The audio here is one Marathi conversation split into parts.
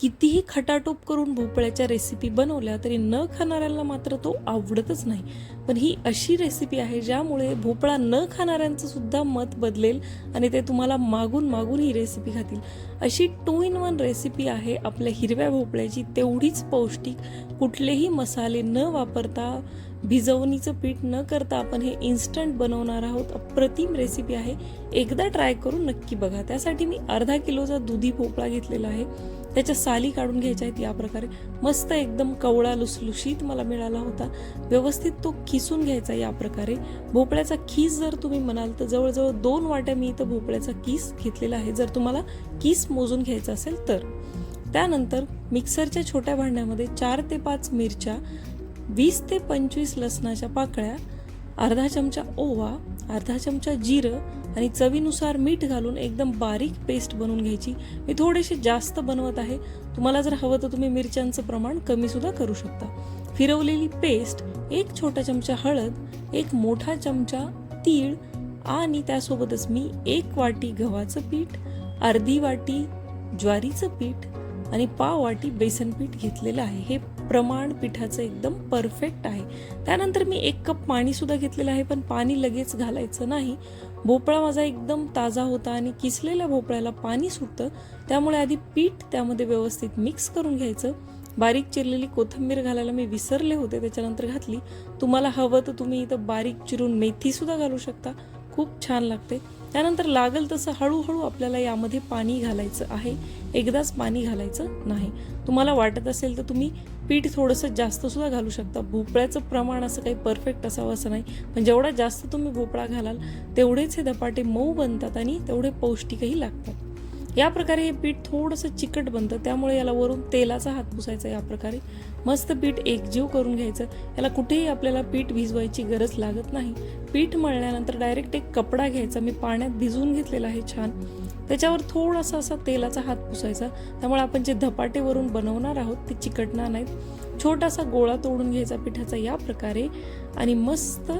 कितीही खटाटोप करून भोपळ्याच्या रेसिपी बनवल्या तरी न खाणाऱ्यांना मात्र तो आवडतच नाही. पण ही अशी रेसिपी आहे ज्यामुळे भोपळा न खाणाऱ्यांचं सुद्धा मत बदलेल आणि ते तुम्हाला मागून मागून ही रेसिपी खातील. अशी टू इन वन रेसिपी आहे आपल्या हिरव्या भोपळ्याची. तेवढीच पौष्टिक. कुठलेही मसाले न वापरता भिजवणीचं पीठ न करता आपण हे इन्स्टंट बनवणार आहोत. अप्रतिम रेसिपी आहे. एकदा ट्राय करून नक्की बघा. त्यासाठी मी अर्धा किलोचा दुधी भोपळा घेतलेला आहे. त्याच्या साली काढून घ्यायच्या आहेत या प्रकारे. मस्त एकदम कवळा लुसलुशीत मला मिळाला होता. व्यवस्थित तो किसून घ्यायचा या प्रकारे. भोपळ्याचा खीस जर तुम्ही म्हणाल तर जवळजवळ दोन वाट्या मी इथं भोपळ्याचा किस घेतलेला आहे. जर तुम्हाला किस मोजून घ्यायचा असेल तर. त्यानंतर मिक्सरच्या छोट्या भांड्यामध्ये चार ते पाच मिरच्या वीस ते पंचवीस लसणाच्या पाकळ्या अर्धा चमचा ओवा अर्धा चमचा जिरं आणि चवीनुसार मीठ घालून एकदम बारीक पेस्ट बनवून घ्यायची. मी थोडेसे जास्त बनवत आहे. तुम्हाला जर हवं तर तुम्ही मिरच्यांचं प्रमाण कमी सुद्धा करू शकता. फिरवलेली पेस्ट एक छोटा चमचा हळद एक मोठा चमचा तीळ आणि त्यासोबतच मी एक वाटी गव्हाचं पीठ अर्धी वाटी ज्वारीचं पीठ आणि पाव वाटी बेसन पीठ घेतलेलं आहे. हे प्रमाण पिठाचं एकदम परफेक्ट आहे. त्यानंतर मी एक कप पाणीसुद्धा घेतलेलं आहे पण पाणी लगेच घालायचं नाही. भोपळा माझा एकदम ताजा होता आणि किसलेल्या भोपळ्याला पाणी सुटतं. त्यामुळे आधी पीठ त्यामध्ये व्यवस्थित मिक्स करून घ्यायचं. बारीक चिरलेली कोथिंबीर घालायला मी विसरले होते त्याच्यानंतर घातली. तुम्हाला हवं तर तुम्ही इथं बारीक चिरून मेथीसुद्धा घालू शकता. खूप छान लागते. त्यानंतर लागल तसं हळूहळू आपल्याला यामध्ये पाणी घालायचं आहे. एकदाच पाणी घालायचं नाही. तुम्हाला वाटत असेल तर तुम्ही पीठ थोडंसं जास्त सुद्धा घालू शकता. भोपळ्याचं प्रमाण असं काही परफेक्ट असावं असं नाही. पण जेवढा जास्त तुम्ही भोपळा घालाल तेवढेच हे धपाटे मऊ बनतात आणि तेवढे पौष्टिकही लागतात. या प्रकारे हे पीठ थोडंसं चिकट बनतं त्यामुळे याला वरून तेलाचा हात पुसायचा या प्रकारे. मस्त पीठ एकजीव करून घ्यायचं. याला कुठेही आपल्याला पीठ भिजवायची गरज लागत नाही. पीठ मळल्यानंतर डायरेक्ट एक कपडा घ्यायचा. मी पाण्यात भिजवून घेतलेला आहे छान. त्याच्यावर थोडासा असा तेलाचा हात पुसायचा. त्यामुळे आपण जे धपाटे वरून बनवणार आहोत ते चिकटणार नाहीत. छोटासा गोळा तोडून घ्यायचा पिठाचा या प्रकारे. आणि मस्त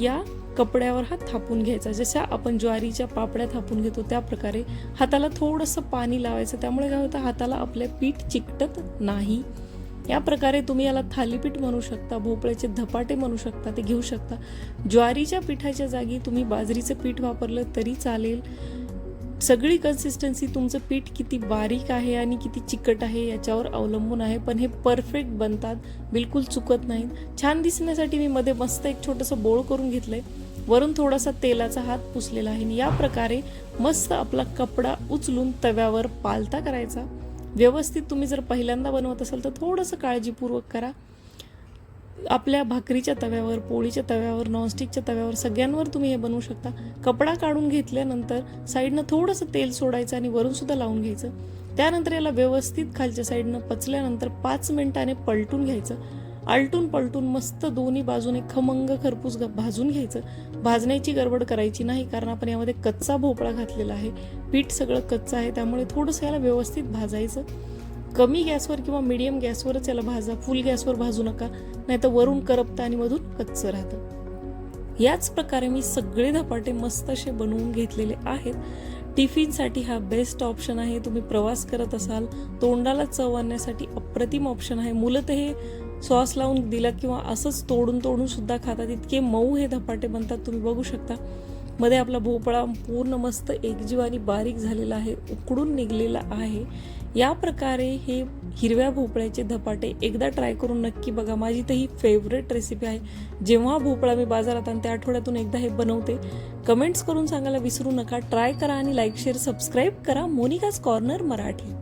या कपड्यावर हा थापून घ्यायचा. जशा आपण ज्वारीच्या पापड्या थापून घेतो त्या प्रकारे हाताला थोडंसं पाणी लावायचं. त्यामुळे काय होतं हाताला आपले पीठ चिकटत नाही. या प्रकारे तुम्ही याला थालीपीठ म्हणू शकता भोपळ्याचे धपाटे म्हणू शकता ते घेऊ शकता. ज्वारीच्या पिठाच्या जागी तुम्ही बाजरीचं पीठ वापरलं तरी चालेल. सगळी कन्सिस्टन्सी तुमचं पीठ किती बारीक आहे आणि किती चिकट आहे याच्यावर अवलंबून आहे. पण हे परफेक्ट बनतात. बिलकुल चुकत नाहीत. छान दिसण्यासाठी मी मध्ये मस्त एक छोटंसं बोळ करून घेतलं आहे वरून थोडासा तेलाचा हात पुसलेला आहे. आणि या प्रकारे मस्त आपला कपडा उचलून तव्यावर पालता करायचा. व्यवस्थित तुम्ही जर पहिल्यांदा बनवत असाल तर थोडंसं काळजीपूर्वक करा. आपल्या भाकरीच्या तव्यावर पोळीच्या तव्यावर नॉनस्टिकच्या तव्यावर सगळ्यांवर तुम्ही हे बनवू शकता. कपडा काढून घेतल्यानंतर साईडनं थोडंसं तेल सोडायचं आणि वरून सुद्धा लावून घ्यायचं. त्यानंतर याला व्यवस्थित खालच्या साईडनं पचल्यानंतर पाच मिनिटाने पलटून घ्यायचं. आलटून पलटून मस्त दोन्ही बाजूने खमंग खरपूस भाजून घ्यायचं. भाजण्याची गडबड करायची नाही कारण आपण यामध्ये कच्चा भोपळा घातलेला आहे. पीठ सगळं कच्चं आहे त्यामुळे थोडंसं याला व्यवस्थित भाजायचं. कमी गॅसवर किंवा मिडियम गॅसवरच याला भाजा फुल गॅसवर भाजू नका नाही तर वरून करपतं आणि मधून कच्चं राहतं. याच प्रकारे मी सगळे धपाटे मस्त असे बनवून घेतलेले आहेत. टिफिनसाठी हा बेस्ट ऑप्शन आहे. तुम्ही प्रवास करत असाल तोंडाला चव आणण्यासाठी अप्रतिम ऑप्शन आहे. मुलं तर हे सॉस लावून दिला किंवा असंच तोडून तोडून सुद्धा खातात. इतके मऊ हे धपाटे बनतात तुम्ही बघू शकता. मध्ये आपला भोपळा पूर्ण मस्त एकजीवानी बारीक झालेला आहे उकडून निघलेला आहे. या प्रकारे हे हिरव्या भोपळ्याचे धपाटे एकदा ट्राय करून नक्की बघा. माझी तर ही फेवरेट रेसिपी आहे. जेव्हा भोपळा मी बाजारात आणि त्या आठवड्यातून एकदा हे बनवते कमेंट्स करून सांगायला विसरू नका. ट्राय करा आणि लाईक शेअर सबस्क्राईब करा. मोनिकाज कॉर्नर मराठी.